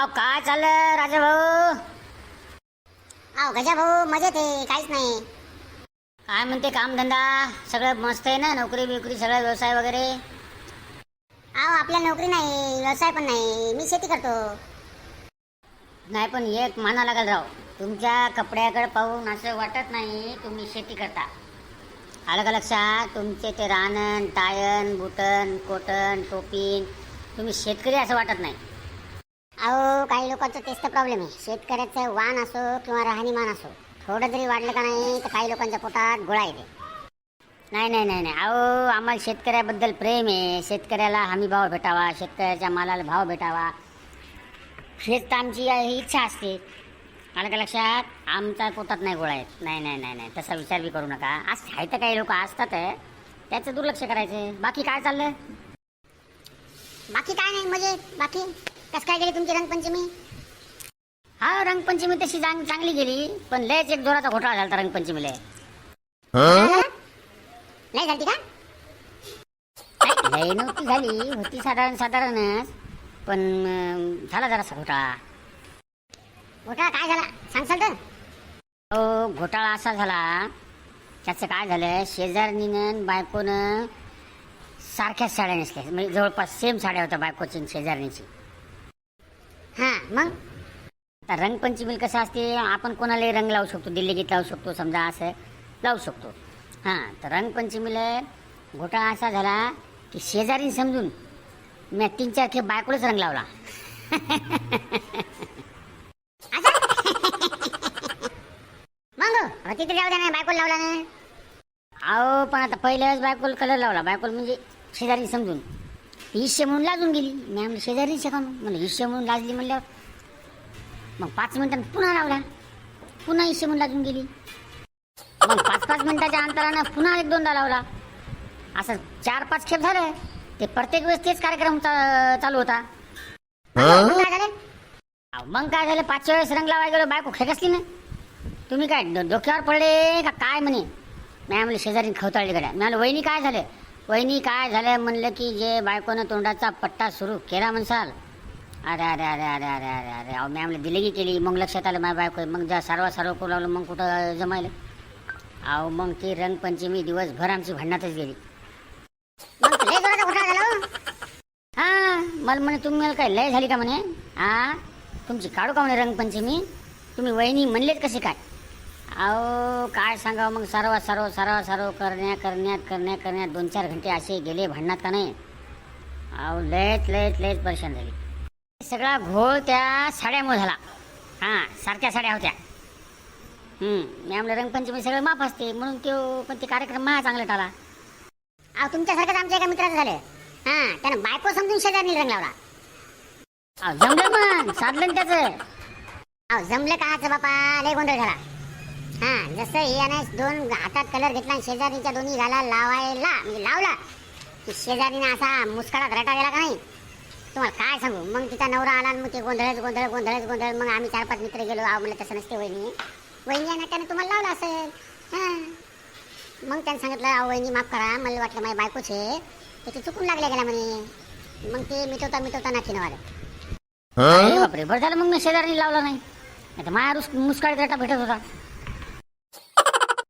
अहो काय चाललं राजा भाऊ? अहो गजा भाऊ मजेत आहे काहीच नाही. काय म्हणते कामधंदा? सगळं मस्त आहे ना नोकरी बिकरी सगळं व्यवसाय वगैरे? अहो आपल्या नोकरी नाही व्यवसाय पण नाही मी शेती करतो. नाही पण एक माना लागेल राव तुमच्या कपड्याकडे पाहून असं वाटत नाही तुम्ही शेती करता. आलं का लक्षात तुमचे ते रानन टायन बुटन कोटन टोपीन तुम्ही शेतकरी असं वाटत नाही. अहो काही लोकांचं तेच तर प्रॉब्लेम आहे. शेतकऱ्याचं वाण असो किंवा राहणीमान असो थोडं जरी वाढलं का नाही तर काही लोकांच्या पोटात गोळा येते. नाही नाही नाही नाही. अहो आम्हाला शेतकऱ्याबद्दल प्रेम आहे. शेतकऱ्याला हमी भाव भेटावा शेतकऱ्याच्या मालाला भाव भेटावा. हेच तर आमची ही इच्छा असते. आलं का लक्षात? आमचा पोटात नाही गोळा येत. नाही नाही नाही नाही. तसा विचार बी करू नका. आज आहे तर काही लोक असतात त्याचं दुर्लक्ष करायचं. बाकी काय चाललं बाकी काय नाही म्हणजे बाकी? कसं काय गेली तुमची रंगपंचमी? हा रंगपंचमी तशी चांग चांगली गेली पण लयच एक जोराचा घोटाळा झाला होता रंगपंचमीला. नाही झाली? का? नाही, लय नव्हती झाली होती साधारण साधारणच पण अं, झाला जरासा घोटाळा. घोटाळा काय झाला? सांगसाल तर. तो घोटाळा असा झाला त्याचं काय झालं शेजारणीनं बायकोनं सारख्याच साड्या नेसल्या. म्हणजे जवळपास सेम साड्या होत्या बायकोची आणि शेजारणीची. हां मग? आता रंगपंचमीला कसं असते आपण कोणालाही रंग लावू शकतो दिल्ली गीत लावू शकतो समजा असं लावू शकतो. हां तर रंगपंचमीला घोटाळा असा झाला की शेजारी समजून मी तीन चार खे बायकोलाच रंग लावला. मग? हो, तिथे लावला द्या बायकोला लावला ना. अहो पण आता पहिल्याच बायकोल कलर लावला. बायकोल म्हणजे शेजारी समजून. हिश्य म्हणून लाजून गेली. मी म्हणलं शेजारी शिका म्हणलं हिश्य म्हणून लाजली म्हणल्यावर. मग पाच मिनिटांनी पुन्हा लावला. पुन्हा हिश्य म्हणून लाजून गेली. मग पाच पाच मिनिटाच्या अंतरानं पुन्हा एक दोनदा लावला. असं चार पाच खेप झालं. ते प्रत्येक वेळेस तेच कार्यक्रम चालू होता. मग काय झालं? मग काय झालं? पाचव्या वेळेस रंग लावायला गेलो बायको खेकसली ना. तुम्ही काय डोक्यावर पडले का? काय म्हणे? मी म्हणलं शेजारी खवताळली गड्या. मी वहिनी काय झालं? वहिनी काय झालं म्हणलं की जे बायकोनं तोंडाचा पट्टा सुरू केला म्हणसाल. अरे अरे अरे अरे अरे अरे अरे. अहो मी म्हणलं दिलगी केली. मग लक्षात आलं माझ्या बायको मग ज्या सर्व सर्व करू लागलो. मग कुठं जमायलं? अहो मग ती रंगपंचमी दिवसभर आमची भांडणातच गेली. मग लय जोराचा घोटाळा झाला हो. हा मला म्हणे तुम्ही मला काय लय झाली का म्हणे? हा तुमची काढू का म्हणे रंगपंचमी? तुम्ही वहिनी म्हणलेत कसे काय? अहो काय सांगावं मग? सर्व सर्व सर्व सर्व करण्या करण्यात करण्या करण्यात दोन चार घंटे असे गेले भांडणात का नाही? अहो लयत लयत लयत परेशान झाली. सगळा घोळ त्या साड्यामुळे झाला. हां सारख्या साड्या होत्या. हम्म, मी रंगपंचमी सगळं माफ असते म्हणून तो पण ते कार्यक्रम महा चांगला टाला अहो तुमच्यासारखंच आमच्या एका मित्राचं झालं. हां त्यानं बायको समजून शेजारी रंग लावला. अहो जमलं मग साधलं त्याचं. अहो जमलं का बापा? लय गोंधळ झाला. हा जसं याने दोन हातात कलर घेतला आणि शेजारीच्या दोन्ही घाला लावायला म्हणजे लावला. की शेजारीने असा मुस्काळात रटा गेला का नाही? तुम्हाला काय सांगू? मग तिचा नवरा आला आणि मग ते गोंधळच गोंधळ गोंधळच गोंधळ. मग आम्ही चार पाच मित्र गेलो. अहो म्हणलं तसं नसते वहिनी. वहिनी या नात्याने तुम्हाला लावला असेल. हां. मग त्याने सांगितलं अहो वहिनी माफ करा. मला वाटलं माझ्या बायकोचे. त्याचे चुकून लागले गेला म्हणे. मग ते मिटवता मिटवता नाकीनं आलं अरे बापरे बरं झालं मग मी शेजारी लावला नाही. तर माझ्या रुस मुस्काळी रेटा भेटत होता.